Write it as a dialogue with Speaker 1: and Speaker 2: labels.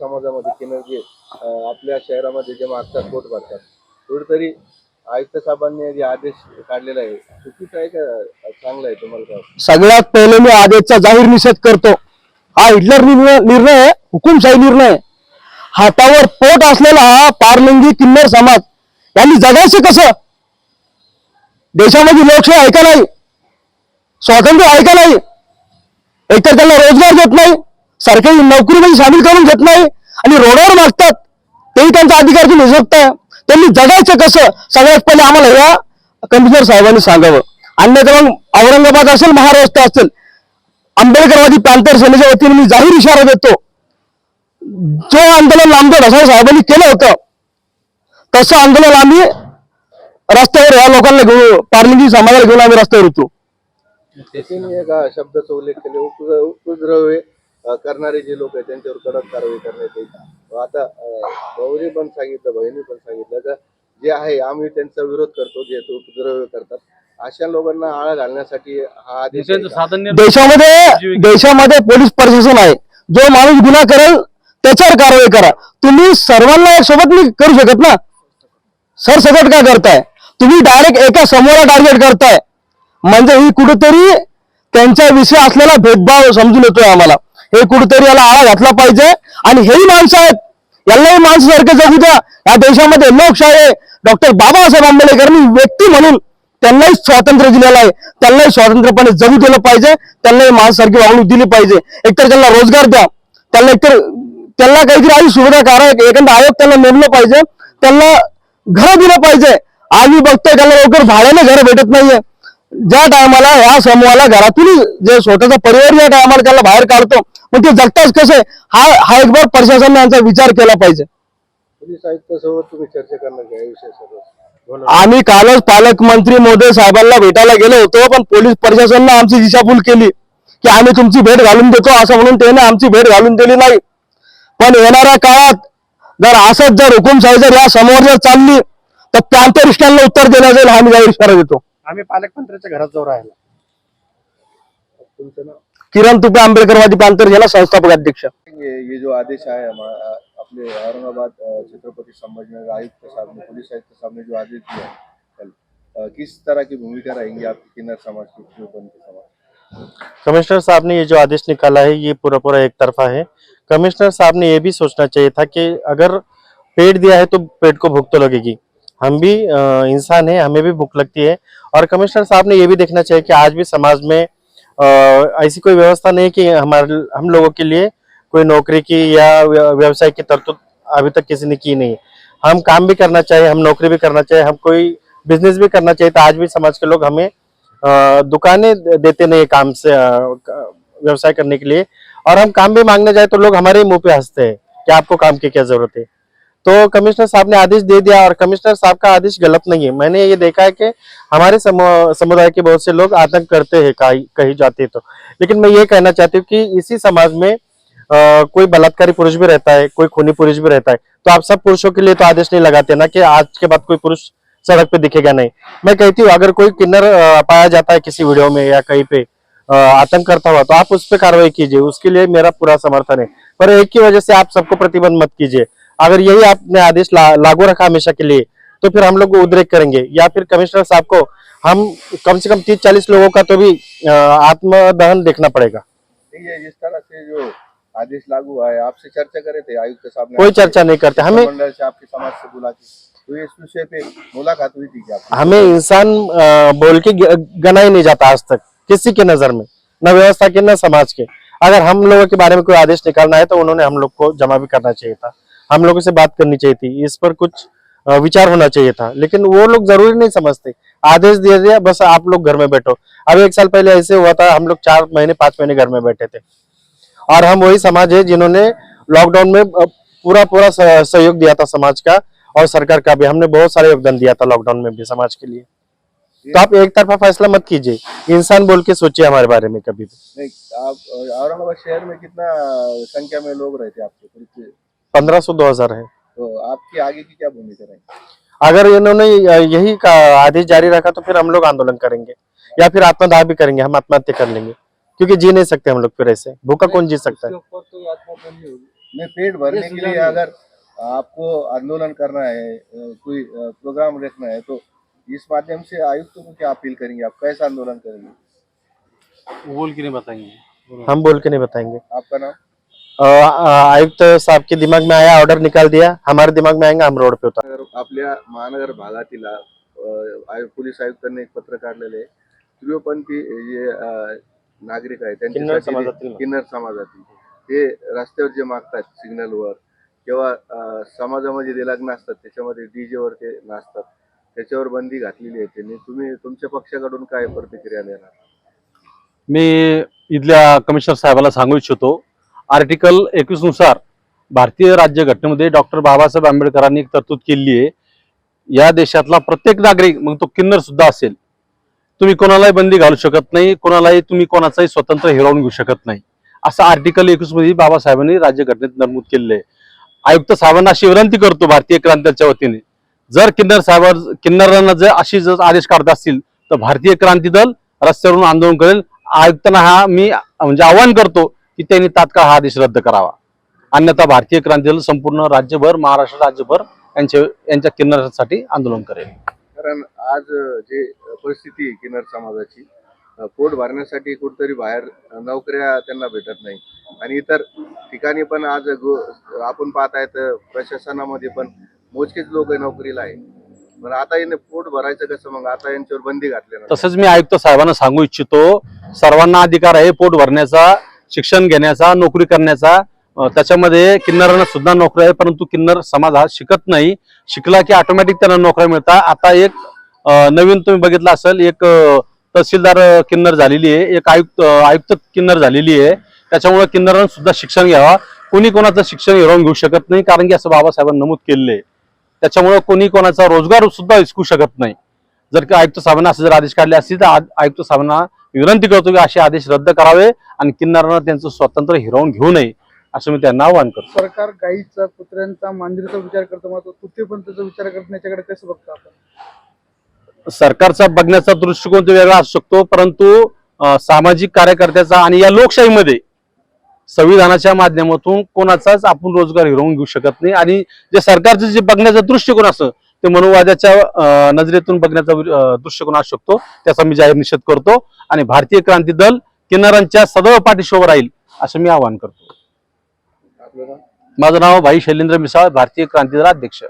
Speaker 1: समाजामध्ये किंवा जे आपल्या शहरामध्ये जे मागतात पोट भरतात. कुठेतरी आयुक्त साहेबांनी जे आदेश काढलेला आहे चुकीचा आहे का? चांगला आहे तुम्हाला
Speaker 2: सगळ्यात पहिले मी आदेशचा जाहीर निषेध करतो. हा हिटलर निर्णय निर्णय आहे, हुकुमशाही निर्णय आहे. हातावर पोट असलेला हा पारलिंगी किन्नर समाज यांनी जगायचं कसं? देशामध्ये लोकशाही ऐका नाही? स्वातंत्र्य आहे का नाही. एकतर त्यांना रोजगार देत नाही सरकारी नोकरीमध्ये सामील करून घेत नाही आणि रोडावर मागतात. तेही त्यांचा अधिकारची निजगता आहे त्यांनी जगायचं कसं? सगळ्यात पहिले आम्हाला या कमिशनर साहेबांनी सांगावं. अन्यथा मग औरंगाबाद असेल महाराष्ट्र असेल आंबेडकरवादी पॅन्थर सेनेच्या वतीने मी जाहीर इशारा देतो. जो आंदोलन नामदेव ढसाळ साहेबांनी केलं होतं तसं आंदोलन आम्ही रस्त्यावर या लोकांना घेऊ पार्लिंगी समाजाला घेऊन आम्ही रस्त्यावर
Speaker 1: होतो एका शब्दाचा उल्लेख केले उप- उपद्रव करणारे जे लोक आहेत त्यांच्यावर कडक कारवाई करण्यात येईल. आता भाऊने पण सांगितलं बहिणी पण सांगितलं का जे आहे आम्ही त्यांचा विरोध करतो जे उपद्रव करतात. अशा लोकांना आळा घालण्यासाठी हा आदेश?
Speaker 2: देशामध्ये देशामध्ये पोलीस प्रशासन आहे. जो माणूस गुन्हा करेल त्याच्यावर कारवाई करा. तुम्ही सर्वांना एक सोबत नाही करू शकत ना? सरसकट का करताय? तुम्ही डायरेक्ट एका समूहाला टार्गेट करताय. म्हणजे ही कुठेतरी त्यांच्याविषयी असलेला भेदभाव समजून येतोय आम्हाला. हे कुठेतरी याला आळा घातला पाहिजे. आणि हेही माणसं आहेत. यांनाही माणसासारखं जगू द्या. या देशामध्ये लोकशाही डॉक्टर बाबासाहेब आंबेडकरांनी व्यक्ती म्हणून त्यांनाही स्वातंत्र्य दिलेलं आहे. त्यांनाही स्वातंत्र्यपणे जगू दिलं पाहिजे. त्यांनाही माणसासारखी वागणूक दिली पाहिजे. एकतर त्यांना रोजगार द्या. त्यांना एकतर त्यांना काहीतरी आई सुविधा करा. एखादा आयोग त्यांना नेमलं पाहिजे. त्यांना घर दिलं पाहिजे. आम्ही बघतोय त्यांना लवकर भाड्याने घर भेटत नाहीये. ज्या टायमाला या समूहाला घरातून जे स्वतःचा परिवार ज्या टायमाला त्याला बाहेर काढतो मग ते जगताच कसं? हा हा एक बार प्रशासनाने यांचा विचार केला पाहिजे
Speaker 1: या.
Speaker 2: आम्ही कालच पालकमंत्री मोदी साहेबांना भेटायला गेलो होतो पण पोलीस प्रशासनाने आमची दिशाभूल केली की आम्ही तुमची भेट घालून देतो असं म्हणून त्याने आमची भेट घालून दिली नाही पण येणाऱ्या काळात जर असंच जर हुकुमशाही जर या समोर जर चालली तर पॅन्थरिस्टांना उत्तर देण्यात जाईल हा मी जाहीर इशारा देतो
Speaker 3: आम्ही पालकमंत्र्याच्या घरात जाऊ राहिला.
Speaker 1: तुमचं नाव?
Speaker 2: किरण तुपे आंबेडकरवादी पॅन्थर याला संस्थापक अध्यक्ष.
Speaker 1: ये ये जो आदेश आया हमा- अपने औरंगाबाद अ, छत्रपति संभाजीनगर आयुक्त साहब ने पुलिस आयुक्त साहब ने जो आदेश दिया कल अ, किस तरह की भूमिका रहेंगी आपकी किन्नर समाज की शिवपंथी समाज?
Speaker 3: कमिश्नर साहब ने ये जो आदेश निकाला है ये पूरा पूरा एक तरफा है। कमिश्नर साहब ने ये भी सोचना चाहिए था कि अगर पेट दिया है तो पेट को भूख तो लगेगी। हम भी इंसान हैं, हमें भी भूख लगती है। और कमिश्नर साहब ने ये भी देखना चाहिए कि आज भी समाज में ऐसी कोई व्यवस्था नहीं कि हमारे, हम लोगों के लिए कोई नौकरी की या व्यवसाय की तरतूद अभी तक किसी ने की नहीं हम काम भी करना चाहिए, हम नौकरी भी करना चाहिए, हम कोई बिज़नेस भी करना चाहिए तो आज भी समाज के लोग हमें दुकानें देते नहीं काम से व्यवसाय करने के लिए। और हम काम भी मांगने जाए तो लोग हमारे मुँह पे हँसते हैं कि आपको काम की क्या ज़रूरत है। तो कमिश्नर साहब ने आदेश दे दिया और कमिश्नर साहब का आदेश गलत नहीं है। मैंने ये देखा है कि हमारे समुदाय के बहुत से लोग आतंक करते हैं कही जाते हैं तो। लेकिन मैं ये कहना चाहती हूँ कि इसी समाज में अ, कोई बलात्कारी पुरुष भी रहता है कोई खूनी पुरुष भी रहता है तो आप सब पुरुषों के लिए तो आदेश नहीं लगाते ना कि आज के बाद कोई पुरुष सड़क पे दिखेगा नहीं। मैं कहती हूँ अगर कोई किन्नर पाया जाता है किसी वीडियो में या कहीं पे आतंक करता हुआ तो आप उस पर कार्रवाई कीजिए उसके लिए मेरा पूरा समर्थन है। पर एक की वजह से आप सबको प्रतिबंध मत कीजिए। अगर यही आपने आदेश ला, लागू रखा हमेशा के लिए तो फिर हम लोग उद्रेक करेंगे। या फिर कमिश्नर साहब को हम कम से कम तीस चालीस लोगों का तो भी आत्मदहन देखना पड़ेगा।
Speaker 1: ठीक है जिस तरह से जो आदेश लागू हुआ है आपसे चर्चा करे थे आयुक्त साहब ने
Speaker 3: कोई चर्चा नहीं करते। हमें
Speaker 1: से आपके समाज से बुला के तो ये इस विषय पे मुलाकात हुई थी क्या
Speaker 3: हमें इंसान बोल के गना ही नहीं जाता आज तक किसी के नज़र में न व्यवस्था के न समाज के। अगर हम लोगों के बारे में कोई आदेश निकालना है तो उन्होंने हम लोग को जमा भी करना चाहिए था। हम लोगों से बात करनी चाहिए थी। इस पर कुछ विचार होना चाहिए था। लेकिन वो लोग ज़रूरी नहीं समझते। आदेश दे दिया बस आप लोग घर में बैठो। अब एक साल पहले ऐसे हुआ था, हम लोग चार महीने, पाँच महीने घर में बैठे थे। और हम वही समाज है जिन्होंने लॉकडाउन में पूरा पूरा सहयोग दिया था समाज का और सरकार का भी। हमने बहुत सारा योगदान दिया था लॉकडाउन में भी समाज के लिए। तो आप एक तरफा फैसला मत कीजिए। इंसान बोल के सोचिए हमारे बारे में कभी भी।
Speaker 1: नहीं, आप औरंगाबाद शहर में कितना संख्या में लोग रहते आपके?
Speaker 3: पंद्रह सौ दो हज़ार है।
Speaker 1: तो आपकी आगे की क्या भूमिका रहेगी?
Speaker 3: अगर इन्होंने यही का आदेश जारी रखा तो फिर हम लोग आंदोलन करेंगे। या फिर आत्मदाह भी करेंगे हम आत्महत्या कर लेंगे। क्योंकि जी नहीं सकते हम लोग फिर ऐसे। भूखा कौन जी सकता है?
Speaker 1: नहीं पेट भरने के लिए अगर आपको आंदोलन करना है कोई प्रोग्राम रखना है तो इस माध्यम से आयुक्त को क्या अपील करेंगे आप? कैसा आंदोलन करेंगे?
Speaker 4: बोल के नहीं बताएँगे।
Speaker 3: हम बोल के नहीं बताएँगे।
Speaker 1: आपका नाम?
Speaker 3: आयुक्त साहब के दिमाग में आया ऑर्डर निकाल दिया। हमारे दिमाग में आएंगे हम रोड पे उतार।
Speaker 1: नगर- आपल्या महानगर भागातील पोलीस आयुक्तांनी एक पत्र काढलेले आहे. तीव्रपंथी जे नागरिक आहेत
Speaker 3: किन्नर
Speaker 1: त्यांच्यासाठी किन्नर समाजातील. ते रस्त्यावर जे मागतात सिग्नलवर किंवा समाजामध्ये जे लग्न असतात त्याच्यामध्ये डीजे वर ते नाचतात त्याच्यावर बंदी घातलेली आहे त्यांनी. तुम्ही तुमच्या पक्षाकडून काय प्रतिक्रिया देणार?
Speaker 4: मी इथल्या कमिशनर साहेबाला सांगू इच्छितो आर्टिकल एकवीसनुसार भारतीय राज्यघटनेमध्ये डॉक्टर बाबासाहेब आंबेडकरांनी एक तरतूद केली आहे. या देशातला प्रत्येक नागरिक मग तो किन्नर सुद्धा असेल. तुम्ही कोणालाही बंदी घालू शकत नाही कोणालाही तुम्ही कोणाचाही स्वतंत्र हिरावून घेऊ शकत नाही. असं आर्टिकल एकवीसमध्ये बाबासाहेबांनी राज्यघटनेत नमूद केलेलं आहे. आयुक्त साहेबांना अशी विनंती करतो भारतीय क्रांतीच्या वतीने जर किन्नर साहेब किन्नरांना जर अशी जर आदेश काढत असतील तर भारतीय क्रांती दल रस्त्यावरून आंदोलन करेल. आयुक्तांना हा मी म्हणजे आवाहन करतो की त्यांनी तात्काळ हा आदेश रद्द करावा. अन्यथा भारतीय क्रांती दल संपूर्ण राज्यभर महाराष्ट्र राज्यभर यांच्या यांच्या किन्नरासाठी आंदोलन करेल.
Speaker 1: कारण आज जे परिस्थिती किन्नर समाजाची पोट भरण्यासाठी कुठतरी बाहेर नोकऱ्या त्यांना भेटत नाही. आणि इतर ठिकाणी पण आज आपण पाहत आहेत अ, प्रशासनामध्ये पण मोजकेच लोक नोकरीला आहे पण आता याने पोट भरायचं कसं? मग आता यांच्यावर बंदी घातल्यानंतर
Speaker 4: तसंच मी आयुक्त साहेबांना सांगू इच्छितो सर्वांना अधिकार आहे पोट भरण्याचा. शिक्षण घेण्याचा नोकरी करण्याचा त्याच्यामध्ये किन्नरांना सुद्धा नोकरी आहे परंतु किन्नर समाज हा शिकत नाही. शिकला की ऑटोमॅटिक त्यांना नोकऱ्या मिळतात. आता एक नवीन तुम्ही बघितलं असेल एक तहसीलदार किन्नर झालेली आहे. एक आयुक्त आयुक्त किन्नर झालेली आहे. त्याच्यामुळे किन्नरांना सुद्धा शिक्षण घ्यावा. कोणी कोणाचं शिक्षण हिरावून घेऊ शकत नाही कारण की असं बाबासाहेबांनी नमूद केलेलं आहे. त्याच्यामुळे कोणी कोणाचा रोजगार सुद्धा हिसकू शकत नाही. जर का आयुक्त साहेबांना असे जर आदेश काढले असतील तर आयुक्त साहेबांना विनंती करतो की असे आदेश रद्द करावे आणि किन्नरांना त्यांचं स्वातंत्र्य हिरावून घेऊ नये असं मी त्यांना आवाहन करतो.
Speaker 5: सरकार गाईचा कुत्र्यांचा मांजरीचा विचार करतो मात्र त्याचा विचार करत याच्याकडे कसं बघतो आपण?
Speaker 4: सरकारचा बघण्याचा दृष्टिकोन तो वेगळा असू शकतो परंतु सामाजिक कार्यकर्त्याचा आणि या लोकशाहीमध्ये संविधानाच्या माध्यमातून कोणाचाच आपण रोजगार हिरवून घेऊ शकत नाही. आणि जे सरकारचं जे बघण्याचा दृष्टिकोन असं ते मनोवादाच्या अं, नजरेतून बघण्याचा दृष्टिकोन असू शकतो. त्याचा मी जाहीर निषेध करतो. आणि भारतीय क्रांती दल किन्नरांच्या सदैव पाठीशी उभं राहील असं मी आवाहन करतो. माझं नाव भाई शैलेंद्र मिसाळ भारतीय क्रांती दल अध्यक्ष.